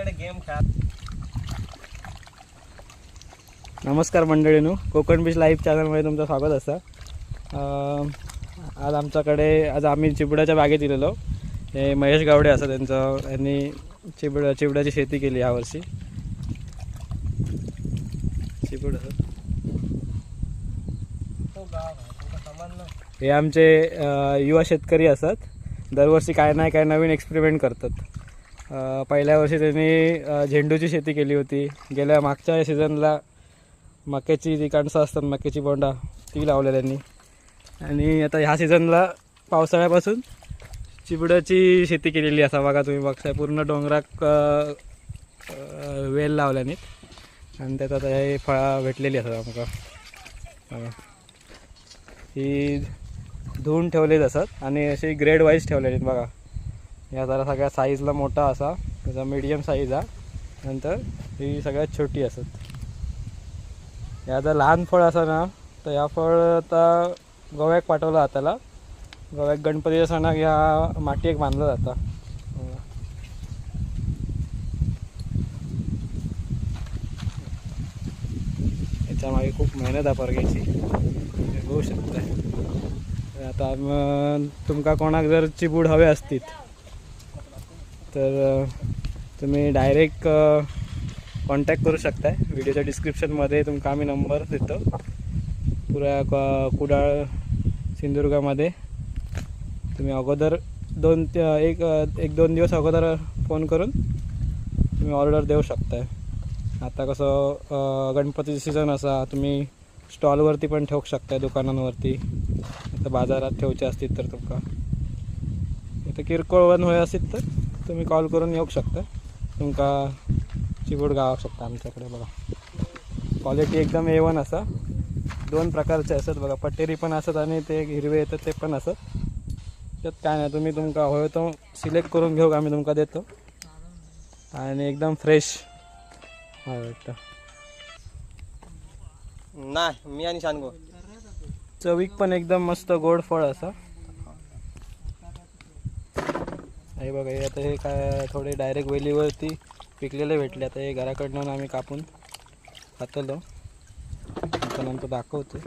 आमच्याकडे गेम खेळा नमस्कार मंडळीनो कोकण बीच लाईव्ह चॅनलमध्ये तुमचं स्वागत असतं. अं, आज आमच्याकडे आज आम्ही चिबड्याच्या बागेत गेलेलो. हे महेश गावडे असं त्यांचं यांनी चिबड चिबड्याची शेती केली यावर्षी. चिबड हे. आमचे युवा शेतकरी असतात. दरवर्षी काय नाही काय नवीन एक्सपेरिमेंट करतात. पहिल्या वर्षी त्यांनी झेंडूची शेती केली होती. गेल्या मागच्या सीझनला मक्याची जी कणसं असतात मक्याची बोंडा ती लावल्या त्यांनी. आणि आता ह्या सीझनला पावसाळ्यापासून चिबडाची शेती केलेली असा बघा तुम्ही बघताय. पूर्ण डोंगराक वेल लावल्याने आणि त्यात आता हे फळं भेटलेली असतात आमका. ही धुवून ठेवलेली असतात आणि अशी ग्रेड वाईज ठेवलेली बघा. या जरा सगळ्या साईजला मोठा असा. त्याचा मिडियम साईज हा. नंतर ही सगळ्यात छोटी असत. या जर लहान फळ असा ना तर या फळ आता गोव्याक पाठवलं हाताला. गोव्याक गणपतीच्या सणाक ह्या माटी एक बांधलं जातं. याच्या मागे खूप मेहनत आहे परग्याची होऊ शकतं आता तुमका कोणाक जर चिबूड हवे असतील तर तुम्ही डायरेक्ट कॉन्टॅक्ट करू शकताय. व्हिडिओच्या डिस्क्रिप्शनमध्ये तुमका आम्ही नंबर देतो. पुऱ्या क- कुडाळ सिंधुदुर्गामध्ये. तुम्ही अगोदर दोन ते- एक एक दोन दिवस अगोदर फोन करून तुम्ही ऑर्डर देऊ शकताय. आता कसं गणपतीचं सीझन असा तुम्ही स्टॉलवरती पण ठेवू शकताय दुकानांवरती. आता बाजारात ठेवचे असतील तर तुमका. इथं किरकोळ वन होय असतील तर. तुम्ही कॉल करून येऊ शकता. तुमका चिबूड गाव शकता आमच्याकडे बघा. क्वालिटी एकदम ए वन असा. दोन प्रकारचे असतात बघा. पटेरी पण असतात आणि ते हिरवे येतात ते पण असत. त्यात काय नाही तुम्ही तुमका होय तो सिलेक्ट करून घेऊ आम्ही तुमका देतो. आणि एकदम फ्रेश वाटतं नाही मी आणि शानगो. चवीक पण एकदम मस्त गोड फळ असा. हे बघा हे आता हे काय थोडे डायरेक्ट वेलीवरती पिकलेले भेटले. आता हे घराकडनं आम्ही कापून खातलो. आता नंतर दाखवतो.